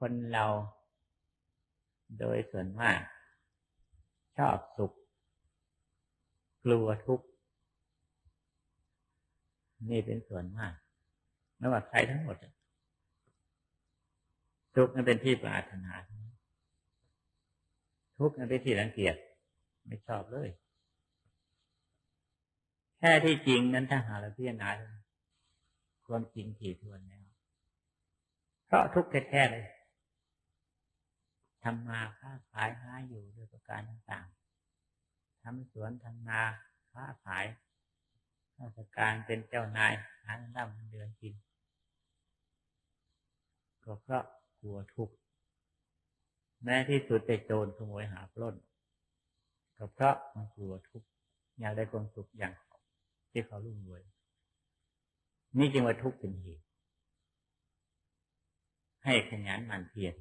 คนเราโดยส่วนมาก ชอบสุข กลัวทุกข์ นี่เป็นส่วนมากไม่ว่าใครทั้งหมดทุกข์นั้นเป็นที่ปรารถนา ทุกข์นั้นเป็นที่รังเกียจไม่ชอบเลย แค่ที่จริงนั้นถ้าหาเราพิจารณาความจริงถี่ทวนแล้วเพราะทุกข์แท้ๆเลย ทำมาค้าขายหาอยู่ด้วยประการต่างๆทำสวนทำนาค้าขายราชการเป็นเจ้านายหาเงินเงินเดือนกินก็เพราะกลัวทุกข์แม้ที่สุดจะโจรขโมยหาปล้นก็เพราะมันกลัวทุกข์อยากได้ความสุขอย่างที่เขารุ่งรวย นี่จึงว่าทุกข์เป็นเหตุให้ขยันหมั่นเพียร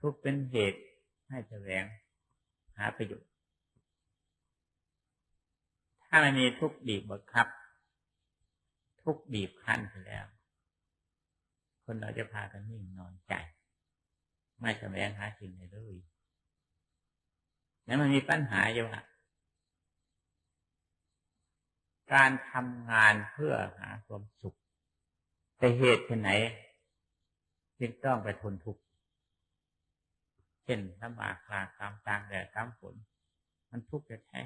ทุกเป็นเหตุให้แสวงหาประโยชน์ ถ้าไม่มีทุกบีบบังคับ ทุกบีบคั้นไปแล้ว คนเราจะพากันนิ่งนอนใจ ไม่แสวงหาสิ่งใดเลยแล้วมันมีปัญหาอยู่ว่าการทำงานเพื่อหาความสุข แต่เหตุที่ไหนจึงต้องไปทนทุกข์ ช่นลำบากลากามตางแดดตามฝนมันทุกข์แท้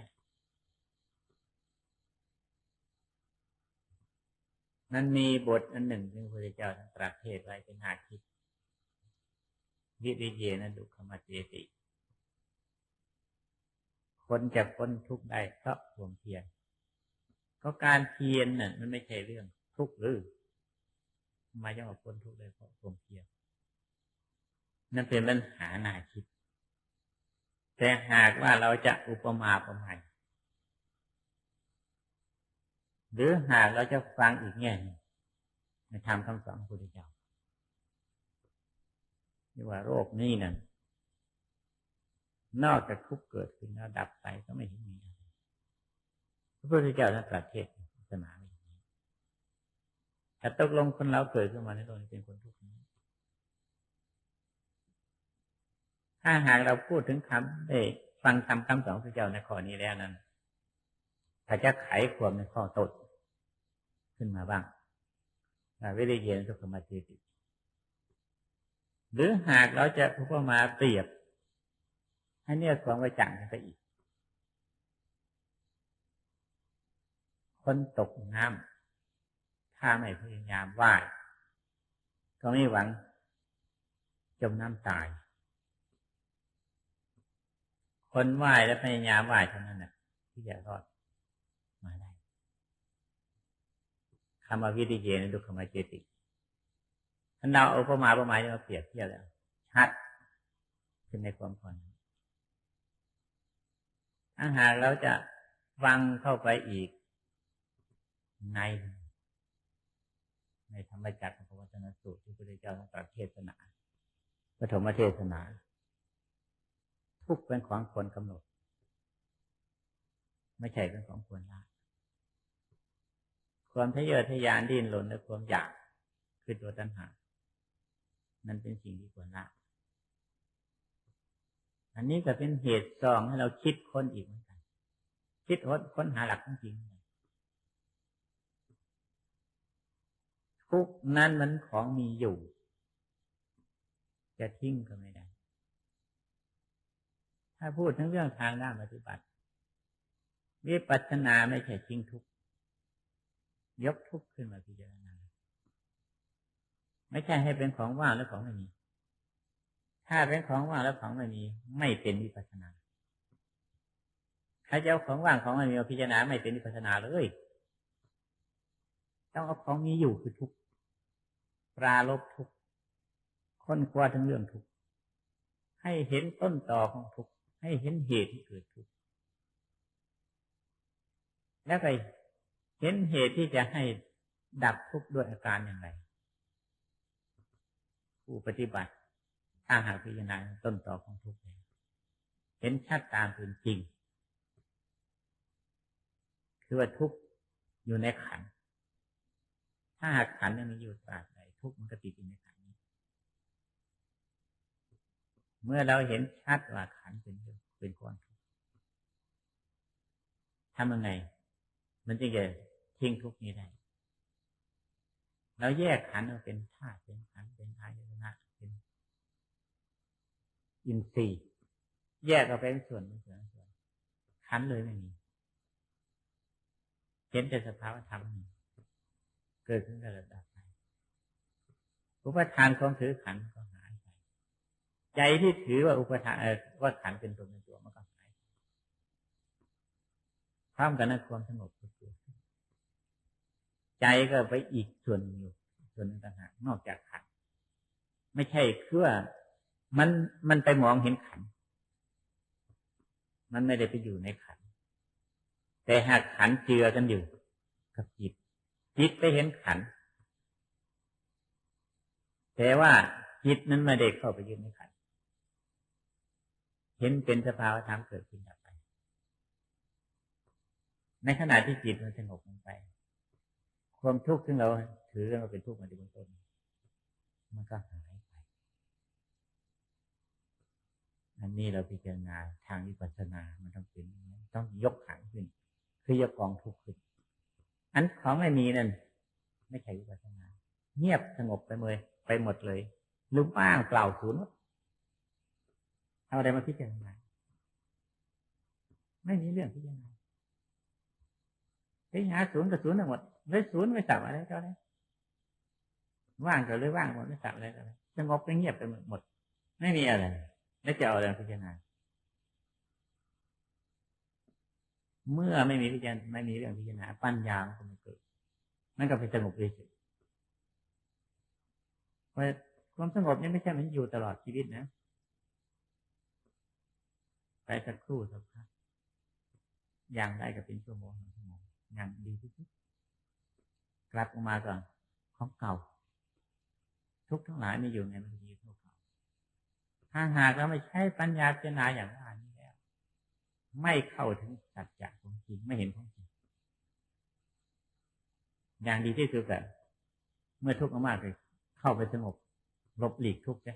มันมีบทอันหนึ่งที่พระพุทธเจ้าท่านตรัสเทศไว้เป็นหาคิดวิริเยนะดุขมาเจติ คนจะพ้นทุกข์ได้เพราะความเพียรก็การเพียรน่ะมันไม่ใช่เรื่องทุกข์หรือมาจะมาพ้นทุกข์ได้เพราะความเพียร นั่นเป็นปัญหาหนาคิด แต่หากว่าเราจะอุปมาประมาณหรือหากเราจะฟังอีกแง่นึงในธรรมคำสอนพระพุทธเจ้าที่ว่าโรคนี้นั่นนอกจากทุกเกิดขึ้นแล้วดับไปก็ไม่เห็นมีอะไรพระพุทธเจ้าท่านตรัสเทศศาสนาไม่แต่ตกลงคนเราเกิดขึ้นมาในโลกนี้เป็นคนทุกข์นี้ ถ้าหากเราพูดถึงคำได้ฟังคำคำสอนพระเจ้าในข้อนี้แล้วนั้นถ้าจะไขความในข้อตดขึ้นมาบ้างวิริเยนสุขมาจิติหรือหากเราจะพูดมาเปรียบให้เนี่ยความกระจ่างกันไปอีก คนตกน้ำถ้าไม่พยายามว่ายก็ไม่หวังจมน้ำตาย คนไหว้และพยายามไหว้เท่านั้นนะที่จะรอดมาได้คำว่าวิริเยนดุขมาเจติท่านเราเอาประมาประมาณมาเปรียบเทียบแล้วชัดขึ้นในความผ่อนถ้าหากเราจะฟังเข้าไปอีก ใน ในธรรมจักรของพระวัฒนสูตรที่พระพุทธเจ้าตรัสเทศนาปฐมเทศนา ทุกเป็นของควรกำหนด ไม่ใช่เป็นของควรละความทะเยอทะยานดิ้นรนและความอยากคือตัวตัณหา นั่นเป็นสิ่งที่ควรละอันนี้ก็เป็นเหตุสองให้เราคิดค้นอีกเหมือนกัน คิดค้นหาหลักจริงทุกนั้นมันของมีอยู่ จะทิ้งก็ไม่ได้ ถ้าพูดถึงเรื่องทางด้านปฏิบัติวิปัสสนาไม่ใช่ทิ้งทุกยกทุกขึ้นมาพิจารณาไม่ใช่ให้เป็นของว่างและของไม่มีถ้าเป็นของว่างและของไม่มีไม่เป็นวิปัสสนาใครจะเอาของว่างของไม่มีมาพิจารณาไม่เป็นวิปัสสนาเลยต้องเอาของมีอยู่คือทุกปราลบทุกค้นคว้าถึงเรื่องทุกให้เห็นต้นต่อของทุก ให้เห็นเหตุที่เกิดทุกข์แล้วไปเห็นเหตุที่จะให้ดับทุกข์ด้วยอาการอย่างไร ผู้ปฏิบัติถ้าหากพิจารณาต้นตอของทุกข์เห็นชัดตามเป็นจริง คือว่าทุกข์อยู่ในขัน ถ้าหากขันยังมีอยู่ตราบใดทุกข์มันก็ติดอยู่ในขันนี้เมื่อเราเห็นชัดว่าขันเป็นเป็นก้อนทุกข์ทำยังไง มันจะเกิดทิ้งทุกข์นี้ได้เราแยกขันออกเป็นธาตุเป็นขันเป็นอายตนะเป็น อินทรีย์แยกออกเป็นส่วนเป็นส่วนส่วนขันเลยไม่มีเห็นแต่สภาวะธรรมเกิดขึ้นกับระดับไปอุปทานของถือขันก็ห ใจที่ถือว่าอุปทานว่าขันเป็นตัวเป็นตัวมันก็หายพร้อมกันนั้นความสงบก็เกิดใจก็ไปอีกส่วนอยู่ส่วนต่างหากนอกจากขันไม่ใช่คือว่ามันมันไปมองเห็นขัน มันไม่ได้ไปอยู่ในขัน แต่หากขันเจือกันอยู่ กับจิต จิตไปเห็นขัน แต่ว่าจิตนั้นไม่ได้เข้าไปยืนในขัน เห็นเป็นสภาวธรรมเกิดขึ้นดับไป ในขณะที่จิตมันสงบลงไป ความทุกข์ที่เราถือเราเป็นทุกข์มาในเบื้องต้น มันก็หายไป อันนี้เราพิจารณาทางวิปัสสนา มันต้องเป็นต้องยกขังขึ้น คือยกกองทุกข์ขึ้น อันของไม่มีนั่นไม่ใช่วิปัสสนา เงียบสงบไปเลย ไปหมดเลยลืมว่างเปล่าศูนย์ เอาอะไรมาพิจารณาไม่มีเรื่องพิจารณาไปหาศูนย์กับศูนย์ทั้งหมดเลยศูนย์ไม่สับอะไรก็ได้ว่างก็เลยว่างหมดไม่สับอะไรก็ได้สงบไปเงียบไปหมด ไม่มีอะไรแล้วจะเอาอะไรพิจารณาเมื่อไม่มีพิจารณาไม่มีเรื่องพิจารณาปัญญาก็ไม่เกิดมันก็ไปสงบเฉยเพราะความสงบนี่ไม่ใช่มันอยู่ตลอดชีวิตนะ ไปสักครู่สักพักอย่างได้ก็เป็นชั่วโมงชั่วโมงอย่างดีที่สุดกลับออกมาก่อนของเก่า ทุกทั้งหลายไม่อยู่ในมันดีทุกถ้าหากเราไม่ใช้ปัญญาพิจารณาอย่างว่านี้แล้ว ไม่เข้าถึงสัจจะของจริงไม่เห็นของจริงอย่างดีที่สุดแบบเมื่อทุกข์มากเลยเข้าไปสงบหลบหลีกทุกข์ใช่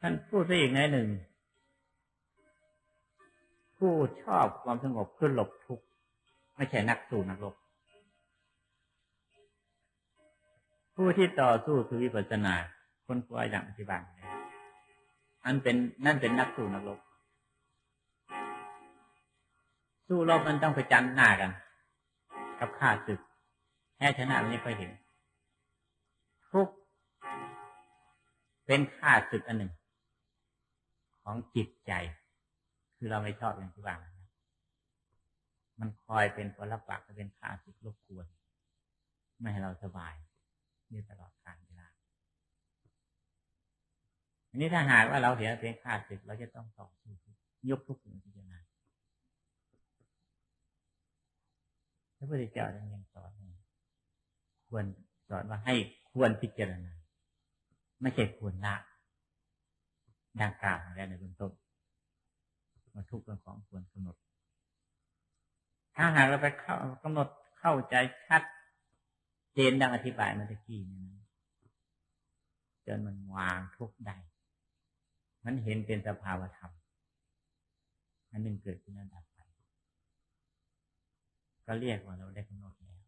ท่านพูดซะอีกในหนึ่ง ผู้ชอบความสงบคือหลบทุกข์ไม่ใช่นักสู้นักรบผู้ที่ต่อสู้คือวิปัสสนาคนกลัวอย่างอธิบายอันเป็นนั่นเป็นนักสู้นักรบสู้รบมันต้องไปจันหน้ากัน กับข้าศึกแพ้ชนะมันไม่ค่อยเห็น ทุกเป็นข้าศึกอันหนึ่ง ของจิตใจ คือเราไม่ชอบอย่างที่ว่ามันคอยเป็นผลปักจะเป็นข้าศึกรบกวนไม่ให้เราสบายนี่ตลอดการอันนี้ถ้าหากว่าเราเห็นเป็นข้าศึกเราจะต้องต่อสู้ยกทุกสิ่งพิจารณาพระพุทธเจ้ายังสอนควรสอนว่าให้ควรพิจารณาไม่ใช่ควรละดังกล่าวแล้วในเบื้องต้น มาทุกเรื่องของควรกำหนด ถ้าหากเราไปเข้ากำหนดเข้าใจชัดเจนดังอธิบายมาตะกี้นี่นะจนมันวางทุกได้มันเห็นเป็นสภาวธรรมอันหนึ่งเกิดขึ้นแล้วดับไป ก็เรียกว่าเราได้กำหนดแล้ว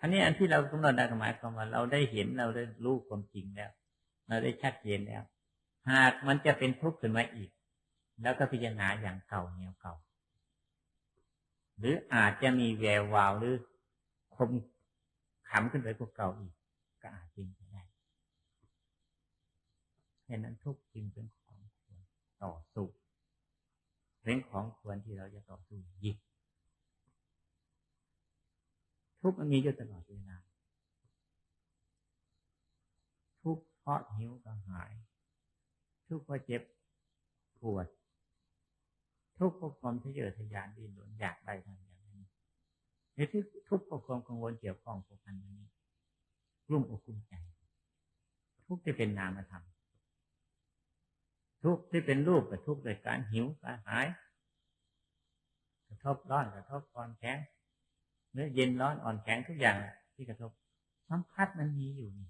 อันนี้อันที่เรากำหนดได้หมายความว่าเราได้เห็นเราได้รู้ความจริงแล้ว เราได้ชัดเจนแล้ว หากมันจะเป็นทุกข์ขึ้นมาอีก แล้วก็พิจารณาอย่างเก่าแนวเก่า หรืออาจจะมีแวววาวหรือคมขำขึ้นไปกว่าเก่าอีก ก็อาจจริงฉะนั้นทุกจึงเป็นของควรต่อสู้เป็นของควรที่เราจะต่อสู้ยิบทุกมันมีอยู่ตลอดเวลาทุกเพราะหิวก็หาย ทุกเพราะเจ็บปวด ทุกเพราะความทะเยอทะยานดิ้นรนอยากได้ทำอย่างนี้หรือทุกเพราะความกังวลเกี่ยวข้องกับอันนี้รุ่มอกรุ่มใจ ทุกที่เป็นนามธรรมทุกข์ที่เป็นรูปกับทุกข์โดยการหิวกระหาย กระทบร้อนกระทบอ่อนแข็งเนื้อเย็นร้อนอ่อนแข็งทุกอย่างที่กระทบสัมผัสมันมีอยู่นี่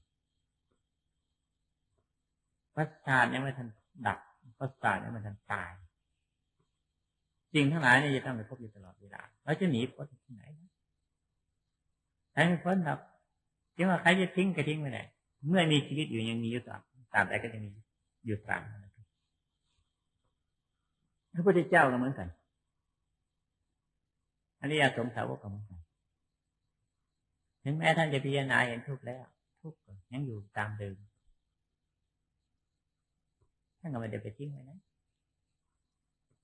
ประสาทยังไม่ทันดับประสาทยังไม่ทันตาย สิ่งทั้งหลายนี่จะต้องไปพบอยู่ตลอดเวลาเราจะหนีพ้นที่ไหนใครไม่พ้นหรอกจึงว่าใครจะทิ้งก็ทิ้งไม่ได้เมื่อมีชีวิตอยู่ยังมีอยู่ตามตามแต่ก็จะมีอยู่ตามพระพุทธเจ้าก็เหมือนกันอริยสงสาวกก็เหมือนกันถึงแม้ท่านจะพิจารณาเห็นทุกข์แล้ว ทุกข์ยังอยู่ตามเดิมท่านก็ไม่ได้ไปทิ้งไว้นะ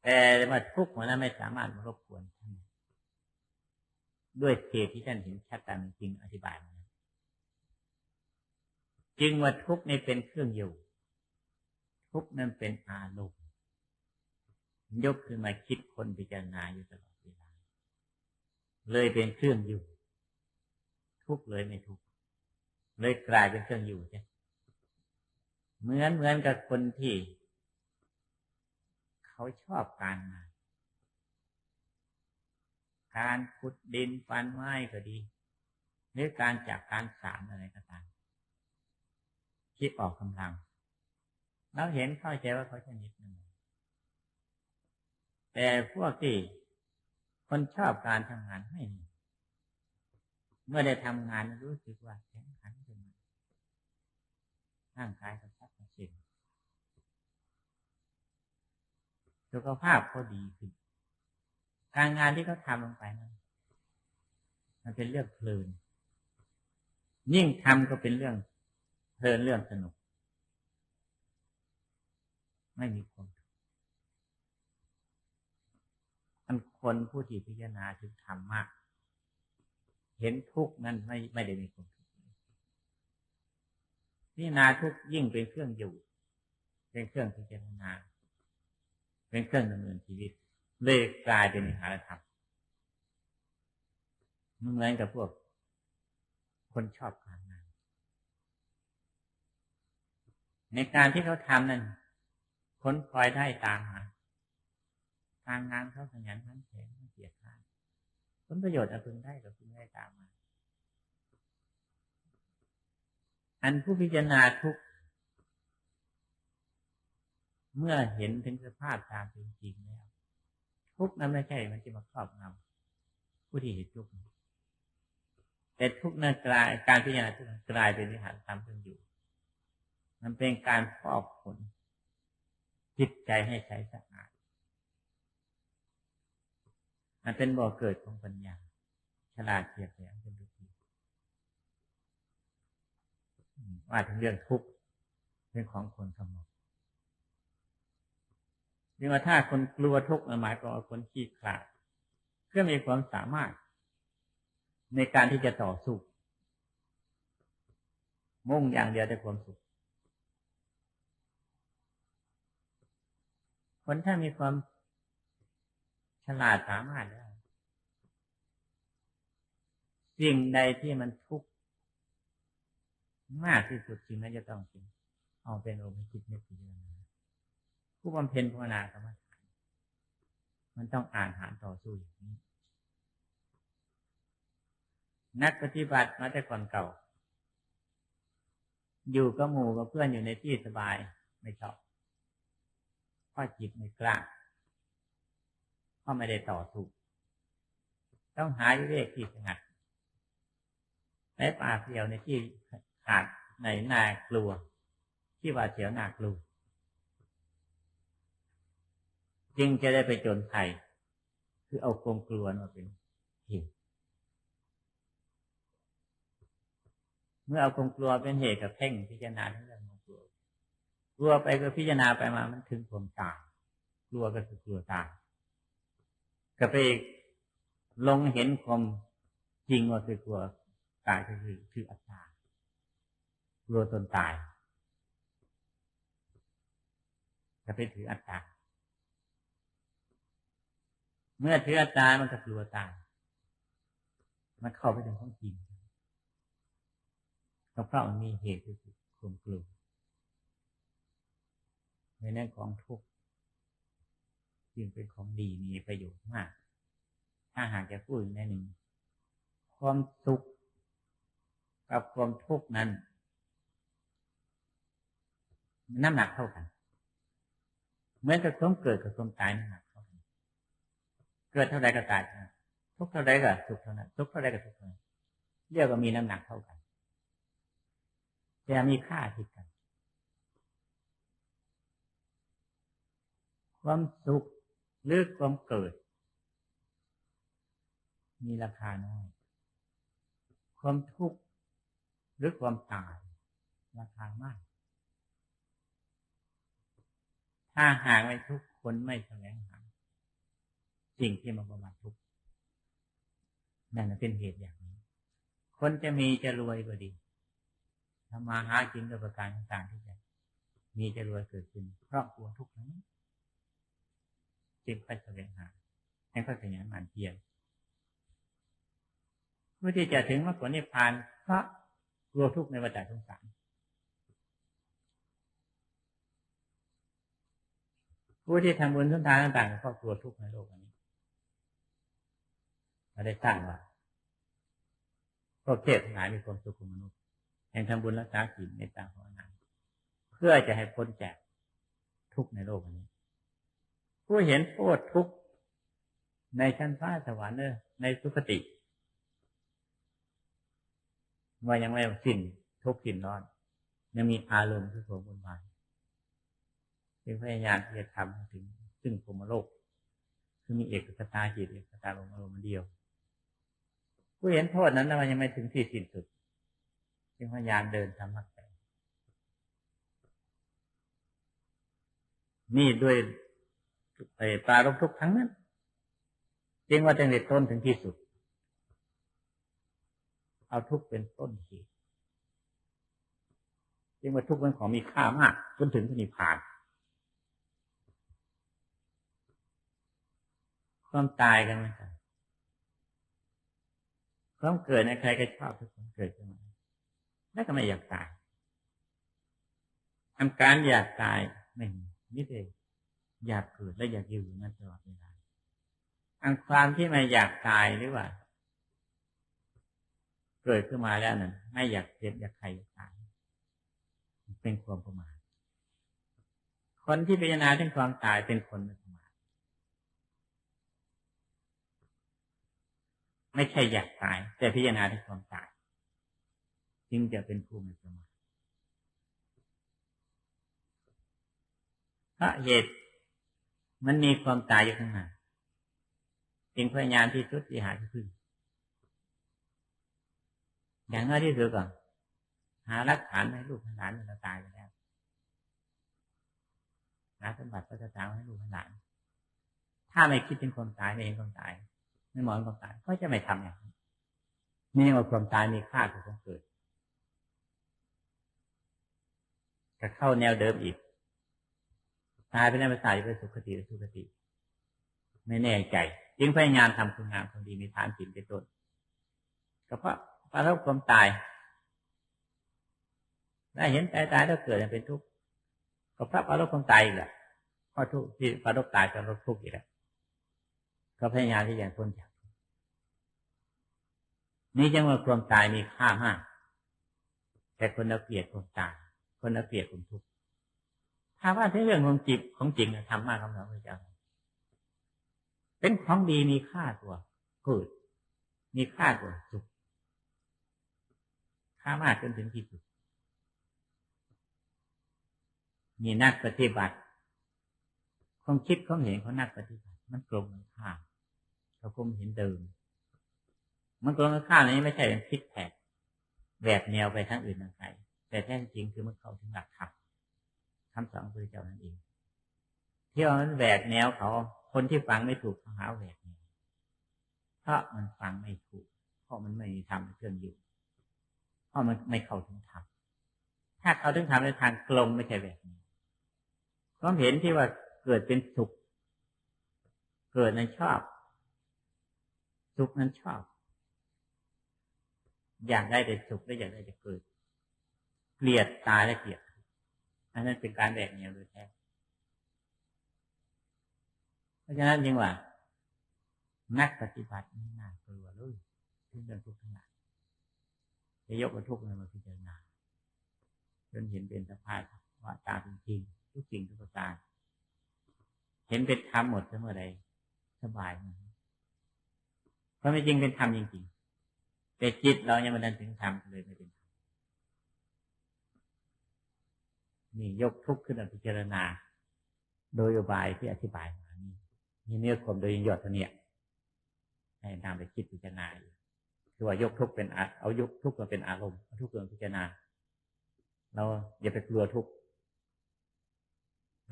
แต่ว่าทุกข์มันนั้นไม่สามารถมารบกวนท่านด้วยเหตุที่ท่านเห็นชัดตามจริงอธิบายนะจึงว่าทุกข์ในเป็นเครื่องอยู่ ทุกข์นั้นเป็นอารมณ์ยกขึ้นมาคิดคนพิจารณาอยู่ตลอดเวลาเลยเป็นเครื่องอยู่ ทุกเลยไม่ทุกเลยกลายเป็นเครื่องอยู่ใช่เหมือนเหมือนกับคนที่ เขาชอบการงาน การขุดดินฟันไม้ก็ดี หรือการจากการสารอะไรก็ตามคิดออกกำลัง เราเห็นเข้าใจว่าเขาชนิดหนึ่งแต่พวกที่คนชอบการทำงานไม่มีเมื่อได้ทำงานรู้สึกว่าแข็งขันขึ้นมาร่างกายกระชับกระเฉง สุขภาพเขาดีขึ้น การงานที่เขาทำลงไปนั้นมันเป็นเรื่องเพลิน ยิ่งทำก็เป็นเรื่องเพลินเรื่องสนุก ไม่มีความมันคนผู้ที่พิจารณาถึงธรรมากเห็นทุกข์นั้นไม่ไม่ได้มีความทุกข์พิจารณาทุกยิ่งเป็นเครื่องอยู่ เป็นเครื่องพิจารณา เป็นเครื่องดำเนินชีวิตเลยกลายเป็นนิหารธรรมเหมือนกับพวก คนชอบการงาน ในการที่เขาทำนั้นคนคอยได้ตามมาการงานเขาขยันขันแข็งเกียจข้านผลประโยชน์จะพึงได้ก็พึงได้ตามมา อันผู้พิจารณาทุก เมื่อเห็นถึงสภาพตามเป็นจริงแล้วทุกนั้นไม่ใช่มันจะมาครอบงำผู้ที่เห็นทุกแต่ทุกนั้นกลายการพิจารณาทุกกลายเป็นวิหารธรรมซึ่งอยู่ มันเป็นการครอบผลจิตใจให้ใช้สะอาด มันเป็นบ่อเกิดของปัญญา ฉลาดเฉียบแหลมเป็นทุกทีว่าถึงเรื่องทุกข์เรื่องของคนสม องนี่ว่าถ้าคนกลัวทุกข์หมายความว่าคนขี้ขลาดเพื่อมีความสามารถ ในการที่จะต่อสู้มุ่งอย่างเดียวแต่ความสุข คนถ้ามีความฉลาดสามารถแล้วสิ่งใดที่มันทุกข์มากที่สุดสิ่งนั้นจะต้องเป็นเอาเป็นโอมิคิดในพิจารณา ผู้บำเพ็ญภาวนากรรมฐานมันต้องอ่านหานต่อสู้อย่างนี้ นักปฏิบัติมาแต่ก่อนเก่า อยู่กับหมู่กับเพื่อนอยู่ในที่สบายไม่ชอบเพราะจิตไม่กล้าราะไม่ได้ต่อสู้ต้องหาวิเวกที่สงัดในป่าเสียวในที่ขาดในนากลัว ที่ว่าเสียวนากลัว จึงจะได้ไปจนไทยคือเอาความกลัวมาเป็นเหตุเมื่อเอาความกลัวเป็นเหตุกับเพ่งพิจารณาทั้งเรื่องของกลัวกลัวไปก็พิจารณาไปมามันถึงความตายกลัวก็คือกลัวตายก็ไปลงเห็นความจริงว่าคือกลัวตายก็คือคืออัตตากลัวตนตายก็ไปถืออัตตา เมื่อถืออัตตามันก็กลัวตายมันเข้าไปถึงของจริงเพราะมันมีเหตุคือความกลัวในเรื่องของทุกข์จึงเป็นของดีมีประโยชน์มาก ถ้าหากจะพูดในหนึ่ง ความสุขกับความทุกข์นั้น น้ำหนักเท่ากัน เหมือนกับความเกิดกับความตายน้ำหนัก เกิดเท่าไรก็ตายทุกเท่าไรก็ทุกเท่านั้นทุกเท่าไรก็ทุกเท่านั้นเรียกว่ามีน้ำหนักเท่ากัน แต่มีค่าที่กัน ความสุขหรือความเกิด มีราคาน้อย ความทุกข์หรือความตาย ราคามาก ถ้าหากไม่ทุกคนไม่แสวงห สิ่งที่มาบำบัดทุกข์นั่นเป็นเหตุอย่างนี้ คนจะมีจะรวยก็ดีทำมาหากินด้วยประการต่างๆที่จะมีจะรวยเกิดขึ้นเพราะกลัวทุกข์นั้นจึงไปแสวงหา ให้เขาขยันหมั่นเพียรเพื่อที่จะถึงมรรคผลนิพพานเพราะกลัวทุกข์ในวัฏสงสารผู้ที่ทำบุญทุนทานต่างๆก็กลัวทุกข์ในโลกนี้ เราได้สร้างว่าพวกเทพทั้งหลายมีความสุขของมนุษย์แห่งทำบุญรักษาศีลในตาภาวนาเพื่อจะให้พ้นจากทุกข์ในโลกนี้ ผู้เห็นโทษทุกข์ในชั้นฟ้าสวรรค์เนอในสุคติว่ายังไม่สิ้นทุกข์สิ้นร้อน ยังมีอารมณ์ที่โผล่บนบานจึงพยายามที่จะทำถึงซึ่งภูมิโลก คือมีเอกสตาจิตเอกสตาลมอารมณ์เดียว ผู้เห็นโทษนั้นแล้วมันยังไม่ถึงที่สิ้นสุดจึงพยายามเดินทำมรรคแปนี่ด้วยไปปรารบทุกทั้งนั้นจึงว่าจะเด็ดต้นถึงที่สุด เอาทุกเป็นต้นเหตุจึงว่าทุกเป็นของมีค่ามากจนถึงที่นิพพานความตายกันไหมครับ ความเกิดในใครก็ชอบทุกคนเกิดขึ้นมาแล้วก็ไม่อยากตายทำการอยากตายไม่มีนิดเองอยากเกิดและอยากอยู่นั่นตลอดเวลาอันความที่ไม่อยากตายหรือว่า เกิดขึ้นมาแล้วนั้นไม่อยากเจ็บอยากใครอยากตายเป็นความประมาทคนที่พิจารณาถึงความตายเป็นคน ไม่ใช่อยากตาย แต่พิจารณาถึงความตาย จึงจะเป็นผู้มีสมาธิพระเหตุมันมีความตายอยู่ข้างหน้าจึงพยายามที่สุดที่หาที่พึ่งอย่างน้อยที่สุดก่อนหารักฐานให้ลูกหลานเราตายไปแล้วหาสมบัติก็จะตามให้ลูกหลาน ถ้าไม่คิดถึงความตายไม่เห็นความตาย ไม่มองความตายก็จะไม่ทำอย่างนี้นี่ว่าความตายมีค่ากว่าความเกิดจะเข้าแนวเดิมอีก ตายไปในภาษาจะไปสุขติหรือสุขติ ไม่แน่ใจ จึงพยายามทำคุณงามความดีมีฐานศีลเป็นต้นก็เพราะพระรบความตายได้เห็นตายตายแล้วเกิดเป็นทุกข์ก็เพราะพระรบความตายอีกแหละเพราะทุกข์ที่พระรบตายก็รบทุกข์อีกแล้ว ก็พยายามที่จะพ้นจากนี่จึงว่าความตายมีค่ามาก แต่คนเราเกลียดความตาย คนเอาเปรียบคนทุกข์ถ้าว่าในเรื่องของจิตของจริงทำมากคำสอนพระเจ้าเป็นของดีมีค่าตัวเกิดมีค่ากว่าสุขค่ามากจนถึงที่สุด มีนักปฏิบัติความคิดความเห็นของนักปฏิบัติ มันกลมกันข้าม เขาคงเห็นเดิม มันกลมกันข้ามนี้ไม่ใช่เป็นคิดแผกแหวกแนวไปทั้งอื่นทางไกลแต่แท้จริงคือมันเข้าถึงหลักธรรมคำสอนพระเจ้านั่นเองเที่ยวนั้นแหวกแนวเขา คนที่ฟังไม่ถูกเขาหาแหวกแนวเพราะมันฟังไม่ถูก เพราะมันไม่มีธรรมเคลื่อนอยู่ เพราะมันไม่เข้าถึงธรรมถ้าเขาถึงธรรมในทางกลมไม่ใช่แหวกแนวความเห็นที่ว่าเกิดเป็นสุข เกิดในชอบ สุขนั้นชอบ อยากได้แต่สุขและอยากได้แต่เกิด เกลียดตายและเกลียดอันนั้นเป็นการแบกเหนียวโดยแท้เพราะฉะนั้นยังว่า นักปฏิบัติไม่น่ากลัวเลยถึงเรื่องทุกข์ทั้งหลายจะยกกระทุกข์มาพิจารณาจนเห็นเป็นสภาพว่าตาเป็นจริงทุกสิ่งทุกประการเห็นเป็นธรรมหมดเสมอใดสบายน เพราะไม่จริงเป็นธรรมจริงๆ แต่จิตเรายังไม่ได้ถึงธรรมเลยไม่เป็นธรรมนี่ยกทุกข์ขึ้นมาพิจารณา โดยอุบายที่อธิบายมานี่นี่เนื้อความโดยยอดเนี่ยให้นำไปคิดพิจารณาคือว่ายกทุกข์เป็นเอายกทุกข์มาเป็นอารมณ์ทุกข์เป็นพิจารณาเราอย่าไปกลัวทุกข์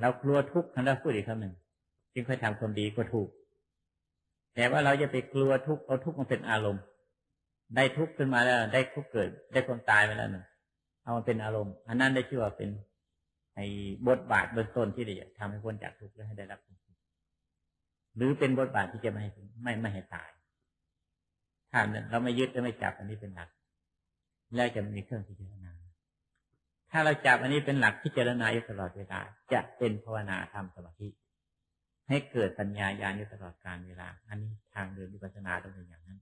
เรากลัวทุกข์คำเราพูดอีกคำหนึ่งจึงค่อยทำความดีก็ถูก แต่ว่าเราจะไปกลัวทุกข์เอาทุกข์มาเป็นอารมณ์ ได้ทุกข์ขึ้นมาแล้ว ได้ทุกข์เกิด ได้ความตายมาแล้วหนึ่งเอามาเป็นอารมณ์อันนั้นได้ชื่อว่าเป็นไอ้บทบาทเบื้องต้นที่จะทำให้พ้นจากทุกข์และให้ได้รับความสุขหรือเป็นบทบาทที่จะไม่ให้ไม่ไม่ให้ตายถ้าเราไม่ยึดและไม่จับอันนี้เป็นหลัก แล้วจะมีเครื่องพิจารณา ถ้าเราจับอันนี้เป็นหลักพิจารณาอยู่ตลอดเวลาจะเป็นภาวนาทำสมาธิ ให้เกิดปัญญาญาณอยู่ตลอดการเวลา อันนี้ทางเดินวิปัสสนาต้องเป็นอย่างนั้น